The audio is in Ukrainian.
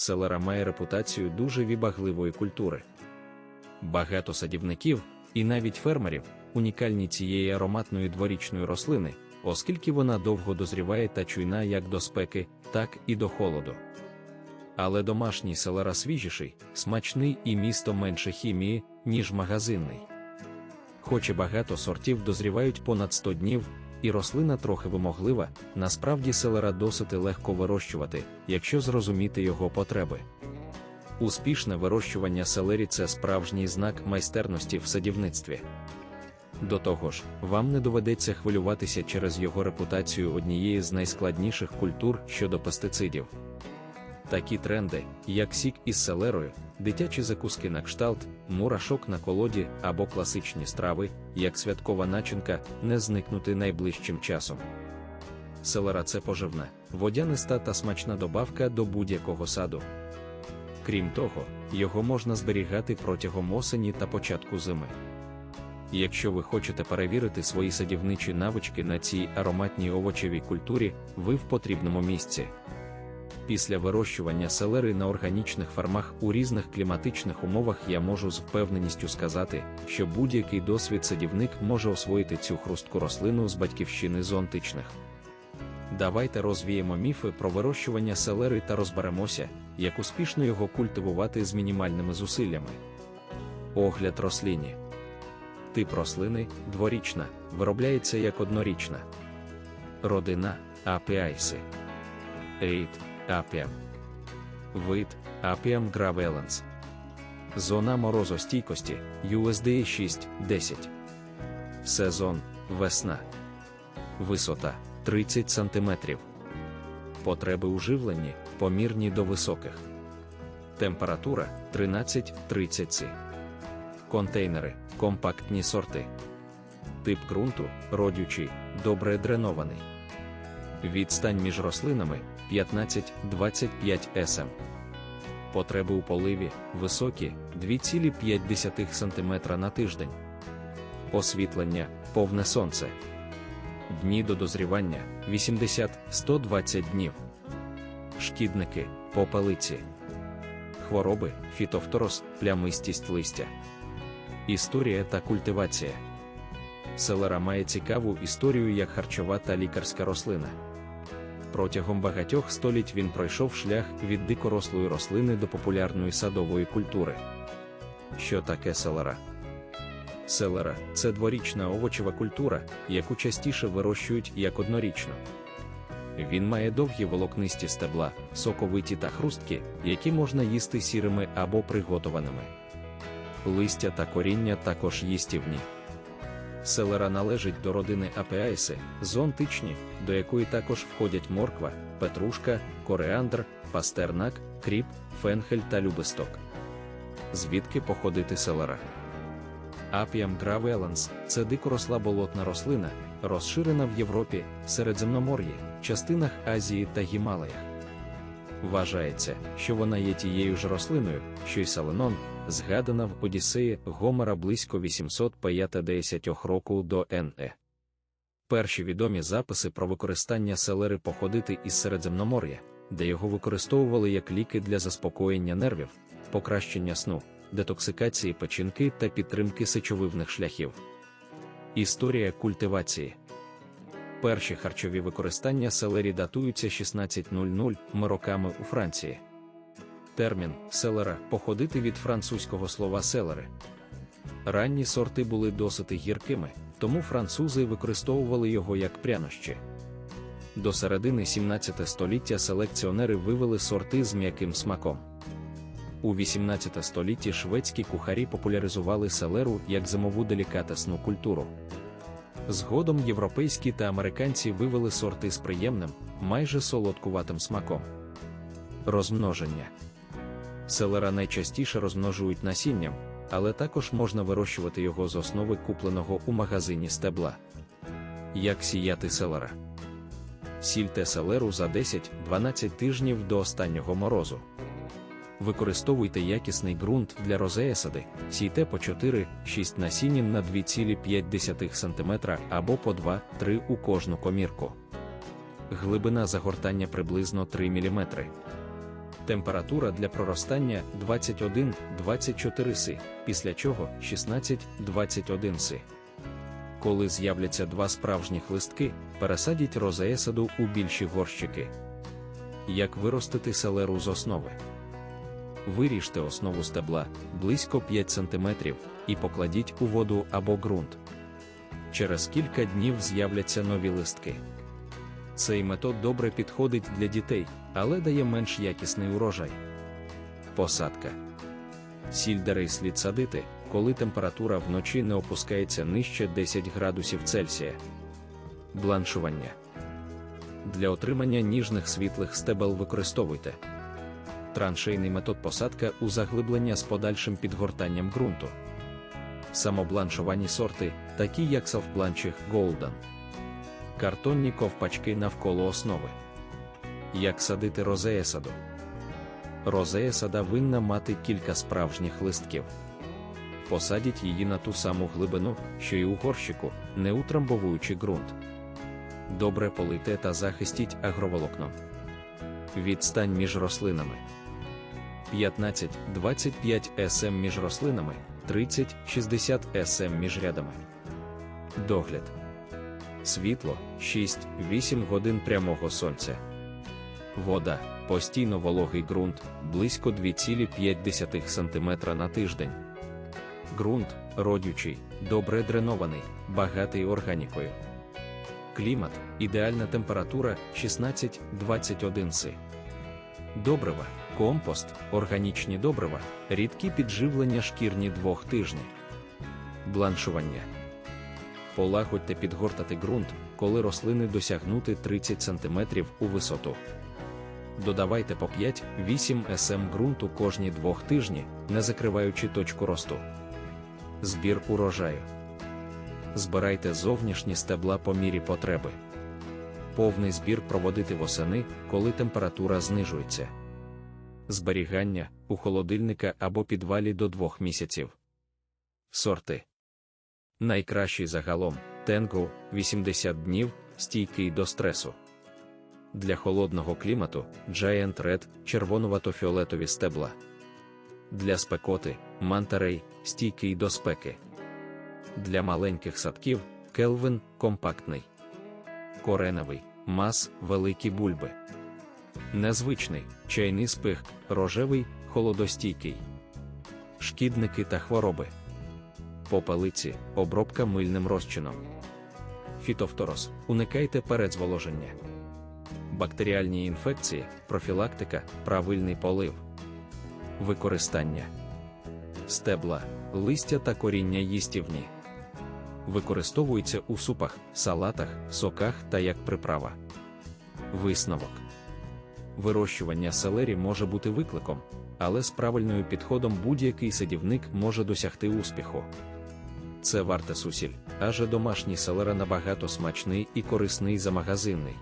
селера має репутацію дуже вібагливої культури. Багато садівників і навіть фермерів унікальні цієї ароматної дворічної рослини, оскільки вона довго дозріває та чуйна як до спеки, так і до холоду. Але домашній селера свіжіший, смачний і місто менше хімії, ніж магазинний. Хоч і багато сортів дозрівають понад 100 днів, і рослина трохи вимоглива, насправді селера досить легко вирощувати, якщо зрозуміти його потреби. Успішне вирощування селері це справжній знак майстерності в садівництві. До того ж, вам не доведеться хвилюватися через його репутацію однієї з найскладніших культур щодо пестицидів. Такі тренди, як сік із селерою, дитячі закуски на кшталт, мурашок на колоді або класичні страви, як святкова начинка, не зникнути найближчим часом. Селера це поживна, водяниста та смачна добавка до будь-якого саду. Крім того, його можна зберігати протягом осені та початку зими. Якщо ви хочете перевірити свої садівничі навички на цій ароматній овочевій культурі, ви в потрібному місці. Після вирощування селери на органічних фармах у різних кліматичних умовах я можу з впевненістю сказати, що будь-який досвід садівник може освоїти цю хрустку рослину з батьківщини зонтичних. Давайте розвіємо міфи про вирощування селери та розберемося, як успішно його культивувати з мінімальними зусиллями. Огляд рослині. Тип рослини дворічна, виробляється як однорічна. Родина апіайси. Рід апіам. Вид апіам гравеланс. Зона морозостійкості USDA 6-10. Сезон весна. Висота 30 см. Потреби у живленні помірні до високих. Температура 13-30 С. Контейнери компактні сорти. Тип ґрунту родючий, добре дренований. Відстань між рослинами 15-25 см. Потреби у поливі високі 2,5 см на тиждень. Освітлення повне сонце. Дні до дозрівання 80-120 днів. Шкідники попелиці. Хвороби фітофторос, плямистість листя. Історія та культивація. Селера має цікаву історію як харчова та лікарська рослина. Протягом багатьох століть він пройшов шлях від дикорослої рослини до популярної садової культури. Що таке селера? Селера це дворічна овочева культура, яку частіше вирощують як однорічну. Він має довгі волокнисті стебла, соковиті та хрусткі, які можна їсти сірими або приготованими. Листя та коріння також їстівні. Селера належить до родини апеайси, зонтичні, до якої також входять морква, петрушка, кореандр, пастернак, кріп, фенхель та любисток. Звідки походити селера? Апіам гравеланс це дикоросла болотна рослина, розширена в Європі, Середземномор'ї, частинах Азії та Гімалаях. Вважається, що вона є тією ж рослиною, що й саленон, згадана в Одіссеї Гомера близько 850 року до НЕ. Перші відомі записи про використання селери походити із Середземномор'я, де його використовували як ліки для заспокоєння нервів, покращення сну, детоксикації печінки та підтримки сечовивних шляхів. Історія культивації Перші харчові використання селері датуються 1600 роками у Франції. Термін селера походити від французького слова селери. Ранні сорти були досить гіркими, тому французи використовували його як прянощі. До середини 17 століття селекціонери вивели сорти з м'яким смаком. У 18 столітті шведські кухарі популяризували селеру як зимову делікатесну культуру. Згодом європейські та американці вивели сорти з приємним, майже солодкуватим смаком. Розмноження селера найчастіше розмножують насінням, але також можна вирощувати його з основи купленого у магазині стебла. Як сіяти селера? Сільте селеру за 10-12 тижнів до останнього морозу. Використовуйте якісний ґрунт для розеясади, сійте по 4-6 насінин на 2,5 см або по 2-3 у кожну комірку. Глибина загортання приблизно 3 мм. Температура для проростання 21-24 си, після чого 16-21 си. Коли з'являться два справжніх листки, пересадіть розеесаду у більші горщики. Як виростити селеру з основи? Виріжте основу стебла близько 5 см і покладіть у воду або ґрунт. Через кілька днів з'являться нові листки. Цей метод добре підходить для дітей, але дає менш якісний урожай. Посадка. Сільдерей слід садити, коли температура вночі не опускається нижче 10 градусів Цельсія. Бланшування. Для отримання ніжних світлих стебел використовуйте траншейний метод посадка у заглиблення з подальшим підгортанням ґрунту. Самобланшовані сорти, такі як Self-Blanching Golden. Картонні ковпачки навколо основи. Як садити розея саду? Винна мати кілька справжніх листків. Посадіть її на ту саму глибину, що й у горщику, не утрамбовуючи ґрунт. Добре полийте та захистіть агроволокном. Відстань між рослинами 15-25 см між рослинами, 30-60 см між рядами. Догляд. Світло 6-8 годин прямого сонця. Вода постійно вологий ґрунт близько 2,5 см на тиждень. Ґрунт родючий, добре дренований, багатий органікою. Клімат ідеальна температура 16-21 си. Добрива, компост, органічні добрива, рідкі підживлення шкірні двох тижні. Бланшування. Полагодьте підгортати ґрунт, коли рослини досягнути 30 см у висоту. Додавайте по 5-8 см ґрунту кожні двох тижні, не закриваючи точку росту. Збір урожаю. Збирайте зовнішні стебла по мірі потреби. Повний збір проводити восени, коли температура знижується. Зберігання у холодильника або підвалі до 2 місяців. Сорти. Найкращий загалом Тенгу 80 днів, стійкий до стресу. Для холодного клімату Giant Red червонувато-фіолетові стебла. Для спекоти Мантерей стійкий до спеки. Для маленьких садків Келвин компактний. Кореновий мас великі бульби. Незвичний чайний спих, рожевий, холодостійкий. Шкідники та хвороби. Попелиці, обробка мильним розчином. Фітофторос. Уникайте передзволоження. Бактеріальні інфекції, профілактика, правильний полив. Використання стебла, листя та коріння їстівні. Використовується у супах, салатах, соках та як приправа. Висновок. Вирощування селері може бути викликом, але з правильною підходом будь-який садівник може досягти успіху. Це варте сусіль, адже домашній селера набагато смачний і корисний за магазинний.